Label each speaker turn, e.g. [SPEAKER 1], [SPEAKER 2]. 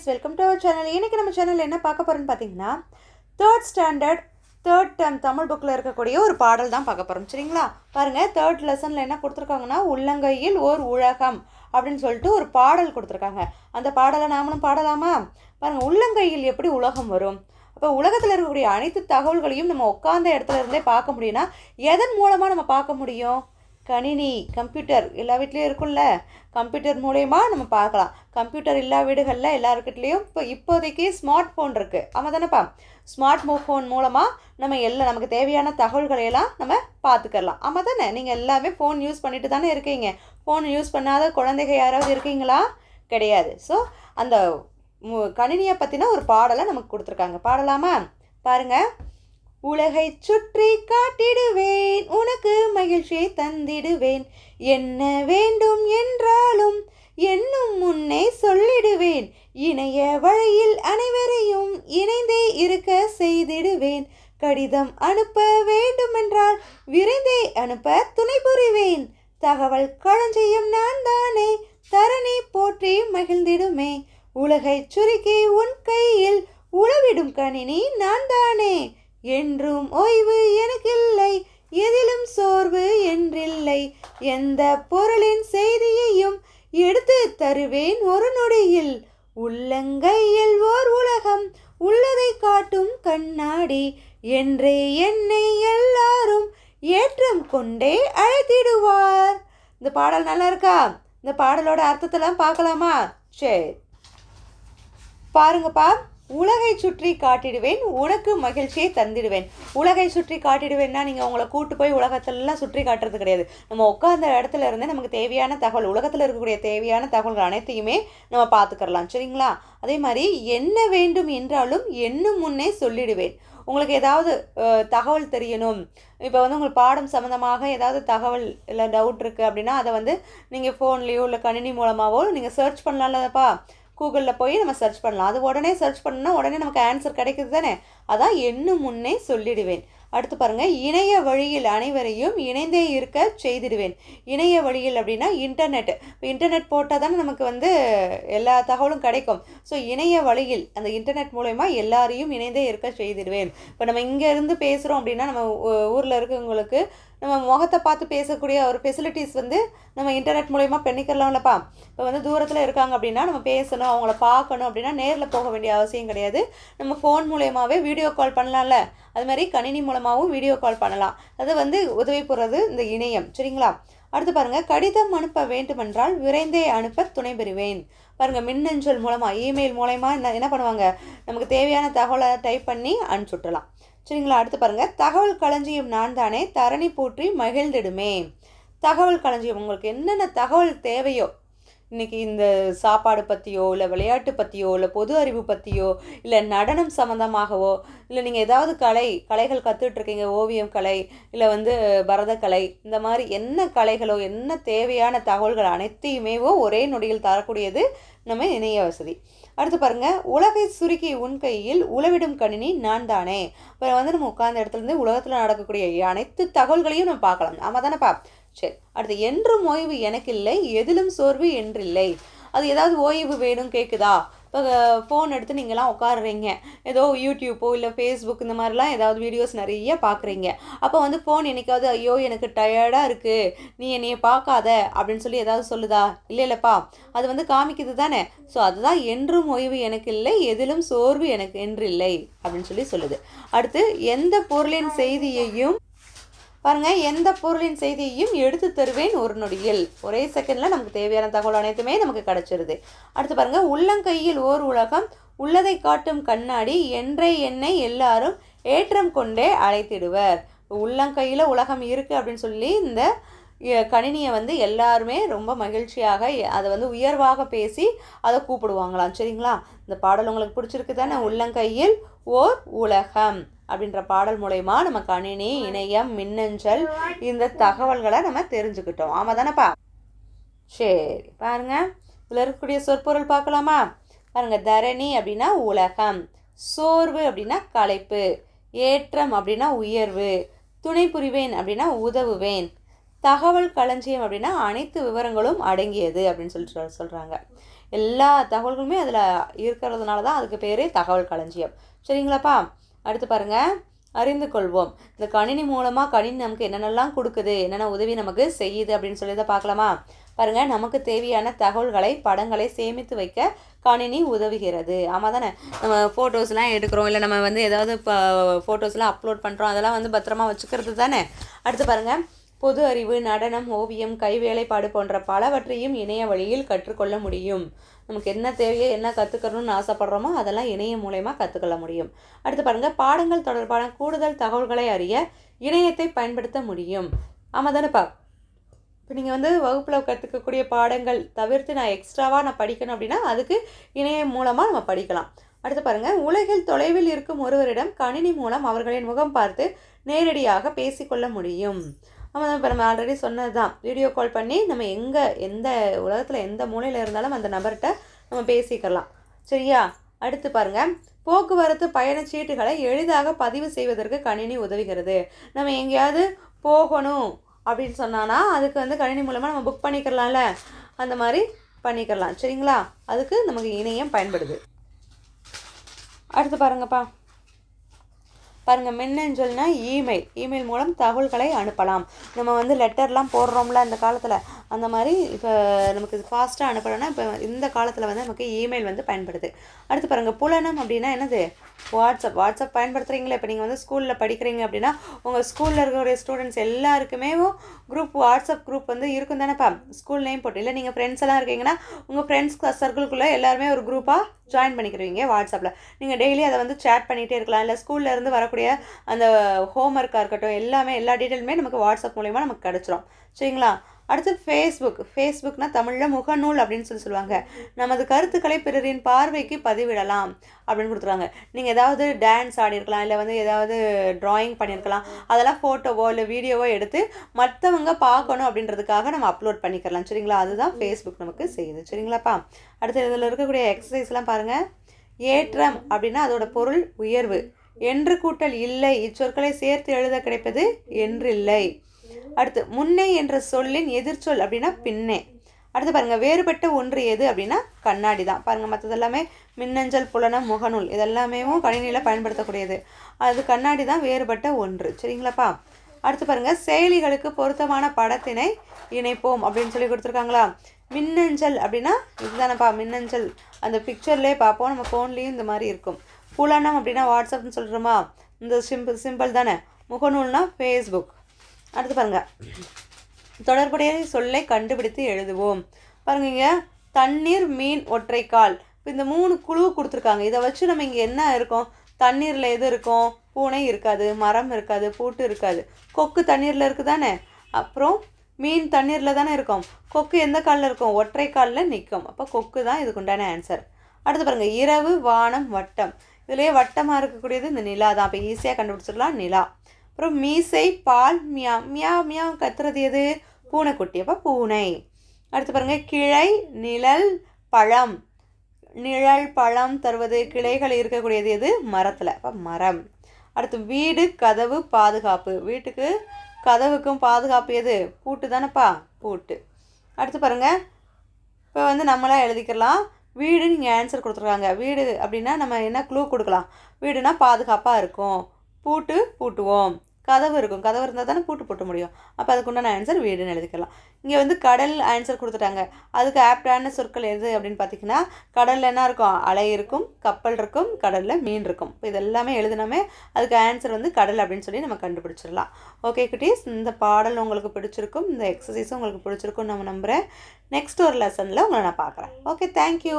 [SPEAKER 1] Guys welcome to our channel இன்றைக்கி நம்ம channel என்ன பார்க்க போகிறோன்னு பார்த்தீங்கன்னா third standard third term Tamil புக்கில் இருக்கக்கூடிய ஒரு பாடல் தான் பார்க்க போகிறோம் சரிங்களா? பாருங்கள் தேர்ட் லெசனில் என்ன கொடுத்துருக்காங்கன்னா உள்ளங்கையில் ஓர் உலகம் அப்படின்னு சொல்லிட்டு ஒரு பாடல் கொடுத்துருக்காங்க. அந்த பாடலை நாமளும் பாடலாமா? பாருங்கள் உள்ளங்கையில் எப்படி உலகம் வரும்? இப்போ உலகத்தில் இருக்கக்கூடிய அனைத்து தகவல்களையும் நம்ம உட்காந்த இடத்துல இருந்தே பார்க்க முடியும்னா எதன் மூலமாக நம்ம பார்க்க முடியும்? கணினி கம்ப்யூட்டர் எல்லா வீட்லேயும் இருக்கும்ல? கம்ப்யூட்டர் மூலயமா நம்ம பார்க்கலாம். கம்ப்யூட்டர் எல்லா வீடுகளில் எல்லாருக்கிட்லேயும் இப்போ இப்போதைக்கு ஸ்மார்ட் ஃபோன் இருக்குது ஆமாம் தானேப்பா ஸ்மார்ட் ஃபோன் மூலமாக நம்ம எல்லா நமக்கு தேவையான தகவல்களையெல்லாம் நம்ம பார்த்துக்கலாம் ஆமாம் தானே நீங்கள் எல்லாமே ஃபோன் யூஸ் பண்ணிட்டு தானே இருக்கீங்க. ஃபோன் யூஸ் பண்ணாத குழந்தைங்க யாராவது இருக்கீங்களா? கிடையாது. ஸோ அந்த மு- கணினியை பற்றின ஒரு பாடலை நமக்கு கொடுத்துருக்காங்க. பாடலாமா? பாருங்கள் உலகை சுற்றி காட்டிடுவேன் மகிழ்ச்சியை தந்திடுவேன். என்ன வேண்டும் என்றாலும் என்னும் முன்னே சொல்லிடுவேன். இணைய வழியில் அனைவரையும் இணைந்தே இருக்க செய்திடுவேன். கடிதம் அனுப்ப வேண்டுமென்றால் விரைந்தே அனுப்ப துணை புரிவேன். தகவல் களஞ்சியம் நான் தானே தரணி போற்றி மகிழ்ந்திடுமே. உலகை சுருக்கி உன் கையில் உழவிடும் கணினி நான் தானே என்றும் ஓய்வு எனக்கில்லை. எதிலும் சோர்வு என்றில்லை. எந்த பொருளின் செய்தியையும் எடுத்து தருவேன் ஒரு நொடியில். உள்ளங்கையில் ஓர் உலகம் உள்ளதை காட்டும் கண்ணாடி என்றே என்னை எல்லாரும் ஏற்றம் கொண்டே அழைத்திடுவார். இந்த பாடல் நல்லா இருக்கா? இந்த பாடலோட அர்த்தத்தெல்லாம் பார்க்கலாமா? சரி. பாருங்கப்பா. உலகை சுற்றி காட்டிடுவேன் உனக்கு மகிழ்ச்சியை தந்திடுவேன். உலகை சுற்றி காட்டிடுவேன்னா நீங்கள் உங்களை கூட்டு போய் உலகத்திலலாம் சுற்றி காட்டுறது கிடையாது. நம்ம உட்காந்த இடத்துல இருந்தே நமக்கு தேவையான தகவல் உலகத்தில் இருக்கக்கூடிய தேவையான தகவல்கள் அனைத்தையுமே நம்ம பார்த்துக்கரலாம் சரிங்களா? அதே மாதிரி என்ன வேண்டும் என்றாலும் என்னும் முன்னே சொல்லிடுவேன். உங்களுக்கு ஏதாவது தகவல் தெரியணும். இப்போ வந்து உங்களுக்கு பாடம் சம்மந்தமாக ஏதாவது தகவல் இல்லை டவுட் இருக்குது அப்படின்னா அதை வந்து நீங்கள் ஃபோன்லேயோ இல்லை கணினி மூலமாகவோ நீங்கள் சர்ச் பண்ணலாம்லப்பா. கூகுளில் போய் நம்ம சர்ச் பண்ணலாம். அது உடனே சர்ச் பண்ணால் உடனே நமக்கு ஆன்சர் கிடைக்குது தானே? அதான் இன்னும் முன்னே சொல்லிடுவேன். அடுத்து பாருங்கள் இணைய வழியில் அனைவரையும் இணைந்தே இருக்க செய்திடுவேன். இணைய வழியில் அப்படின்னா இன்டர்நெட் இப்போ இன்டர்நெட் போட்டால் தானே நமக்கு வந்து எல்லா தகவலும் கிடைக்கும். ஸோ இணைய வழியில் அந்த இன்டர்நெட் மூலயமா எல்லாரையும் இணைந்தே இருக்க செய்திடுவேன். இப்போ நம்ம இங்கேருந்து பேசுகிறோம் அப்படின்னா நம்ம ஊரில் இருக்கவங்களுக்கு நம்ம முகத்தை பார்த்து பேசக்கூடிய ஒரு ஃபெசிலிட்டிஸ் வந்து நம்ம இன்டர்நெட் மூலயமா பண்ணிக்கலாம்லப்பா இப்போ வந்து தூரத்தில் இருக்காங்க அப்படின்னா நம்ம பேசணும் அவங்கள பார்க்கணும் அப்படின்னா நேரில் போக வேண்டிய அவசியம் கிடையாது. நம்ம ஃபோன் மூலயமாவே வீடியோ கால் பண்ணலாம்ல. அது மாதிரி கணினி மூலமாகவும் வீடியோ கால் பண்ணலாம். அது வந்து உதவி போடுறது இந்த இணையம். சரிங்களா? அடுத்து பாருங்கள் கடிதம் அனுப்ப வேண்டுமென்றால் விரைந்தே அனுப்ப துணை பெறுவேன். பாருங்கள் மின்னஞ்சல் மூலமாக இமெயில் மூலயமா என்ன என்ன பண்ணுவாங்க? நமக்கு தேவையான தகவலை டைப் பண்ணி அனுப்பிச்சுட்டலாம். சரிங்களா அடுத்து பாருங்கள் தகவல் களஞ்சியம் நான் தானே தரணி போற்றி மகிழ்ந்திடுமே. தகவல் களஞ்சியம் உங்களுக்கு என்னென்ன தகவல் தேவையோ இன்னைக்கு இந்த சாப்பாடு பற்றியோ இல்லை விளையாட்டு பற்றியோ இல்லை பொது அறிவு பற்றியோ இல்லை நடனம் சம்மந்தமாகவோ இல்லை நீங்கள் ஏதாவது கலை கலைகள் கற்றுட்ருக்கீங்க ஓவியம் கலை இல்லை வந்து பரதக்கலை இந்த மாதிரி என்ன கலைகளோ என்ன தேவையான தகவல்கள் அனைத்தையுமேவோ ஒரே நொடியில் தரக்கூடியது நம்ம இணைய வசதி. அடுத்து பாருங்கள் உலகை சுருக்கி உன் கையில் உளவிடும் கணினி நான் தானே இப்போ வந்து நம்ம உட்கார்ந்த இடத்துலேருந்து உலகத்தில் நடக்கக்கூடிய அனைத்து தகவல்களையும் நம்ம பார்க்கலாம். ஆமாம் தானேப்பா சரி அடுத்து என்றும் ஓய்வு எனக்கு இல்லை எதிலும் சோர்வு என்றில்லை. அது ஏதாவது ஓய்வு வேணும் கேட்குதா இப்போ ஃபோன் எடுத்து நீங்களாம் உட்காடுறீங்க ஏதோ யூடியூப்போ இல்லை ஃபேஸ்புக் இந்த மாதிரிலாம் ஏதாவது வீடியோஸ் நிறைய பார்க்குறீங்க அப்போ வந்து ஃபோன் என்னைக்காவது ஐயோ எனக்கு டயர்டாக இருக்குது நீ என்னைய பார்க்காத அப்படின்னு சொல்லி ஏதாவது சொல்லுதா? இல்லை இல்லைப்பா. அது வந்து காமிக்குது தானே. ஸோ அதுதான் என்றும் ஓய்வு எனக்கு இல்லை எதிலும் சோர்வு எனக்கு என்று இல்லை அப்படின்னு சொல்லி சொல்லுது. அடுத்து எந்த பொருளின் செய்தியையும் பாருங்கள் எந்த பொருளின் செய்தியையும் எடுத்து தருவேன் ஒரு நொடியில். ஒரே செகண்டில் நமக்கு தேவையான தகவல் அனைத்துமே நமக்கு கிடச்சிருது. அடுத்து பாருங்கள் உள்ளங்கையில் ஓர் உலகம் உள்ளதை காட்டும் கண்ணாடி என்றே என்னை எல்லாரும் ஏற்றம் கொண்டே அழைத்திடுவர். உள்ளங்கையில் உலகம் இருக்குது அப்படின்னு சொல்லி இந்த கணினியை வந்து எல்லாருமே ரொம்ப மகிழ்ச்சியாக அதை வந்து உயர்வாக பேசி அதை கூப்பிடுவாங்களாம். சரிங்களா? இந்த பாடல் உங்களுக்கு பிடிச்சிருக்கு தானே உள்ளங்கையில் ஓர் உலகம். அப்படின்ற பாடல் மூலயமா நம்ம கணினி இணையம் மின்னஞ்சல் இந்த தகவல்களை நம்ம தெரிஞ்சுக்கிட்டோம். ஆமாம் தானேப்பா சரி பாருங்க. இதில் இருக்கக்கூடிய சொற்பொருள் பார்க்கலாமா? பாருங்க தரணி அப்படின்னா உலகம் சோர்வு அப்படின்னா களைப்பு ஏற்றம் அப்படின்னா உயர்வு துணை புரிவேன் அப்படின்னா உதவுவேன் தகவல் களஞ்சியம் அப்படின்னா அனைத்து விவரங்களும் அடங்கியது அப்படின்னு சொல்லிட்டு சொல்கிறாங்க எல்லா தகவல்களுமே அதில் இருக்கிறதுனால தான் அதுக்கு பேர் தகவல் களஞ்சியம். சரிங்களாப்பா? அடுத்து பாருங்கள் அறிந்து கொள்வோம். இந்த கணினி மூலமாக கணினி நமக்கு என்னென்னலாம் கொடுக்குது? என்னென்ன உதவி நமக்கு செய்யுது அப்படின்னு சொல்லி தான் பார்க்கலாமா? பாருங்கள் நமக்கு தேவையான தகவல்களை படங்களை சேமித்து வைக்க கணினி உதவுகிறது. ஆமாம் தானே? நம்ம ஃபோட்டோஸ்லாம் எடுக்கிறோம். இல்லை நம்ம வந்து ஏதாவது இப்போ ஃபோட்டோஸ்லாம் அப்லோட் பண்ணுறோம் அதெல்லாம் வந்து பத்திரமா வச்சுக்கிறது தானே? அடுத்து பாருங்கள் பொது அறிவு நடனம் ஓவியம் கைவேலைப்பாடு போன்ற பலவற்றையும் இணைய வழியில் கற்றுக்கொள்ள முடியும். நமக்கு என்ன தேவையோ என்ன கற்றுக்கணும்னு ஆசைப்படுறோமோ அதெல்லாம் இணையம் மூலயமா கற்றுக்கொள்ள முடியும். அடுத்து பாருங்கள் பாடங்கள் தொடர்பான கூடுதல் தகவல்களை அறிய இணையத்தை பயன்படுத்த முடியும். ஆமாம் தானேப்பா? இப்போ நீங்கள் வந்து வகுப்பில் கற்றுக்கக்கூடிய பாடங்கள் தவிர்த்து நான் எக்ஸ்ட்ராவாக நான் படிக்கணும் அப்படின்னா அதுக்கு இணையம் மூலமாக நம்ம படிக்கலாம். அடுத்து பாருங்கள் உலகில் தொலைவில் இருக்கும் ஒருவரிடம் கணினி மூலம் அவர்களின் முகம் பார்த்து நேரடியாக பேசிக்கொள்ள முடியும். ஆமாம் இப்போ நம்ம ஆல்ரெடி சொன்னது தான் வீடியோ கால் பண்ணி நம்ம எங்கே எந்த உலகத்தில் எந்த மூலையில் இருந்தாலும் அந்த நபர்கிட்ட நம்ம பேசிக்கலாம். சரியா? அடுத்து பாருங்கள் போக்குவரத்து பயணச்சீட்டுகளை எளிதாக பதிவு செய்வதற்கு கணினி உதவுகிறது. நம்ம எங்கேயாவது போகணும் அப்படின்னு சொன்னான்னா அதுக்கு வந்து கணினி மூலமாக நம்ம புக் பண்ணிக்கலாம்ல அந்த மாதிரி பண்ணிக்கிறலாம் சரிங்களா? அதுக்கு நமக்கு இணையம் பயன்படுது. அடுத்து பாருங்கப்பா. பாருங்கள் மின்னஞ்சல்னா இமெயில் இமெயில் மூலம் தகவல்களை அனுப்பலாம். நம்ம வந்து லெட்டர்லாம் போடுறோம்ல அந்த காலத்தில். அந்த மாதிரி இப்போ நமக்கு இது ஃபாஸ்ட்டாக அனுப்பணும்னா இப்போ இந்த காலத்தில் வந்து நமக்கு இமெயில் வந்து பயன்படுது. அடுத்து பாருங்கள் புலனம் அப்படின்னா என்னது? வாட்ஸ்அப். வாட்ஸ்அப் பயன்படுத்துகிறீங்களே இப்போ நீங்கள் வந்து ஸ்கூலில் படிக்கிறீங்க அப்படின்னா உங்கள் ஸ்கூலில் இருக்கக்கூடிய ஸ்டூடெண்ட்ஸ் எல்லாருக்குமே குரூப் வாட்ஸ்அப் குரூப் வந்து இருக்கும் தானேப்பா. ஸ்கூல் நேம் போட்டு. இல்லை நீங்கள் ஃப்ரெண்ட்ஸ் எல்லாம் இருக்கீங்கன்னா உங்கள் ஃப்ரெண்ட்ஸ் சர்க்கிள்குள்ளே எல்லாருமே ஒரு குரூப்பாக ஜாயின் பண்ணிக்கிறவங்க வாட்ஸ்அப்பில் நீங்கள் டெய்லி அதை வந்து சேட் பண்ணிகிட்டே இருக்கலாம். இல்லை ஸ்கூல்லேருந்து வரக்கூடிய அந்த ஹோம் ஒர்க்காக இருக்கட்டும் எல்லாமே எல்லா டீட்டெயிலுமே நமக்கு வாட்ஸ்அப் மூலிமா நமக்கு கிடச்சிரும். சரிங்களா? அடுத்து ஃபேஸ்புக் ஃபேஸ்புக்னால் தமிழில் முகநூல் அப்படின்னு சொல்லி சொல்லுவாங்க. நமது கருத்துக்களை பிறரின் பார்வைக்கு பதிவிடலாம் அப்படின்னு கொடுத்துருவாங்க நீங்கள் ஏதாவது டான்ஸ் ஆடிருக்கலாம் இல்லை வந்து ஏதாவது ட்ராயிங் பண்ணியிருக்கலாம் அதெல்லாம் ஃபோட்டோவோ இல்லை வீடியோவோ எடுத்து மற்றவங்க பார்க்கணும் அப்படின்றதுக்காக நம்ம அப்லோட் பண்ணிக்கலாம். சரிங்களா? அதுதான் ஃபேஸ்புக் நமக்கு செய்யுது. சரிங்களாப்பா? அடுத்து இதில் இருக்கக்கூடிய எக்ஸசைஸ்லாம் பாருங்கள் ஏற்றம் அப்படின்னா அதோட பொருள் உயர்வு. என்று கூட்டல் இல்லை. இச்சொற்களை சேர்த்து எழுத கிடைப்பது என்றில்லை. அடுத்து முன்னே என்ற சொல்லின் எதிர்ச்சொல் அப்படின்னா பின்னே. அடுத்து பாருங்கள் வேறுபட்ட ஒன்று எது அப்படின்னா கண்ணாடி தான். பாருங்கள் மற்றது எல்லாமே மின்னஞ்சல் புலனம் முகநூல் இதெல்லாமே கணினியில் பயன்படுத்தக்கூடியது. அது கண்ணாடி தான் வேறுபட்ட ஒன்று. சரிங்களாப்பா? அடுத்து பாருங்கள் செயலிகளுக்கு பொருத்தமான படத்தினை இணைப்போம் அப்படின்னு சொல்லி கொடுத்துருக்காங்களா? மின்னஞ்சல் அப்படின்னா இதுதானப்பா மின்னஞ்சல். அந்த பிக்சர்லேயே பார்ப்போம். நம்ம ஃபோன்லேயும் இந்த மாதிரி இருக்கும். புலனம் அப்படின்னா வாட்ஸ்அப்னு சொல்கிறோமா இந்த சிம்பிள் சிம்பிள் தானே. முகநூல்னால் ஃபேஸ்புக் அடுத்து பாருங்கள் தொடர்புடைய சொல்லை கண்டுபிடித்து எழுதுவோம். பாருங்க தண்ணீர் மீன் ஒற்றைக்கால். இப்போ இந்த மூணு குழு கொடுத்துருக்காங்க. இதை வச்சு நம்ம இங்கே என்ன இருக்கும்? தண்ணீரில் எது இருக்கும்? பூனை இருக்காது மரம் இருக்காது பூட்டு இருக்காது. கொக்கு தண்ணீரில் இருக்குது தானே அப்புறம் மீன் தண்ணீரில் தானே இருக்கும். கொக்கு எந்த காலில் இருக்கும்? ஒற்றை காலில் நிற்கும் அப்போ கொக்கு தான் இதுக்கு உண்டான ஆன்சர் அடுத்து பாருங்கள் இரவு வானம் வட்டம். இதுலேயே வட்டமாக இருக்கக்கூடியது இந்த நிலா தான். அப்போ ஈஸியாக கண்டுபிடிச்சிடலாம். நிலா. அப்புறம் மீசை பால் மியா மியா மியா கத்துறது எது? பூனைக்குட்டி. அப்போ பூனை. அடுத்து பாருங்கள் கிளை நிழல் பழம். நிழல் பழம் தருவது கிளைகள் இருக்கக்கூடியது எது? மரத்தில். அப்போ மரம். அடுத்து வீடு கதவு பாதுகாப்பு. வீட்டுக்கு கதவுக்கும் பாதுகாப்பு எது? பூட்டு தானேப்பா? பூட்டு. அடுத்து பாருங்கள் இப்போ வந்து நம்மளாம் எழுதிக்கலாம். வீடு நீங்கள் ஆன்சர் கொடுத்துருக்காங்க. வீடு அப்படின்னா நம்ம என்ன க்ளூ கொடுக்கலாம்? வீடுனா பாதுகாப்பாக இருக்கும். பூட்டு பூட்டுவோம். கதவு இருக்கும். கதவு இருந்தால் தானே பூட்டு போட்ட முடியும். அப்போ அதுக்குண்டான ஆன்சர் வீடுன்னு எழுதிக்கலாம். இங்கே வந்து கடல் ஆன்சர் கொடுத்துட்டாங்க. அதுக்கு ஆப்டான சொற்கள் எது அப்படின்னு பார்த்தீங்கன்னா கடலில் என்ன இருக்கும்? அலை இருக்கும் கப்பல் இருக்கும் கடலில் மீன் இருக்கும். இப்போ இதெல்லாமே எழுதினாமே அதுக்கு ஆன்சர் வந்து கடல் அப்படின்னு சொல்லி நம்ம கண்டுபிடிச்சிடலாம். ஓகே குட்டீஸ்? இந்த பாடல் உங்களுக்கு பிடிச்சிருக்கும். இந்த எக்ஸசைஸும் உங்களுக்கு பிடிச்சிருக்கும் நம்ம நம்புகிறேன் நெக்ஸ்ட் ஒரு லெசனில் உங்களை நான் பார்க்குறேன். Okay thank you